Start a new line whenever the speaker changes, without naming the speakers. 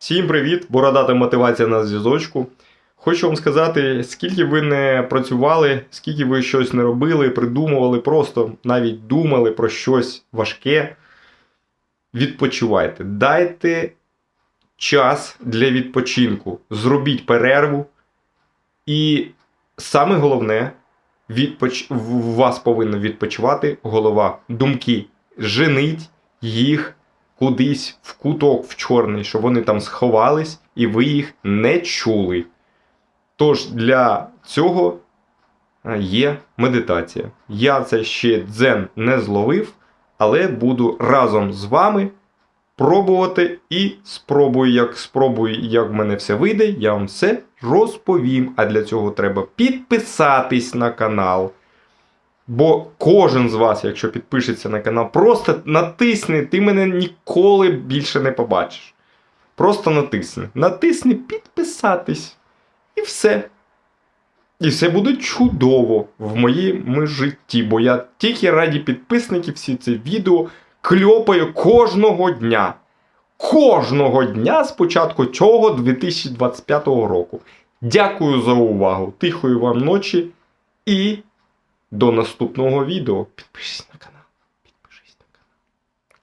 Всім привіт! Бородата мотивація на зв'язочку. Хочу вам сказати, скільки ви не працювали, скільки ви щось не робили, придумували, просто навіть думали про щось важке. Відпочивайте. Дайте час для відпочинку. Зробіть перерву. І саме головне, відпоч... в вас повинна відпочивати голова. Думки. Женіть їх кудись в куток в чорний, щоб вони там сховались, і ви їх не чули. Тож для цього е, є медитація. Я це ще дзен не зловив, але буду разом з вами пробувати і спробую, як спробую, як в мене все вийде, я вам все розповім. А для цього треба підписатись на канал. Бо кожен з вас, якщо підпишеться на канал, просто натисни, ти мене ніколи більше не побачиш. Просто натисни. Натисни підписатись. І все. І все буде чудово в моєму житті, бо я тільки раді підписників всі це відео кльопаю кожного дня. Кожного дня з початку цього 2025 року. Дякую за увагу. Тихої вам ночі і до наступного відео. Підпишись на канал.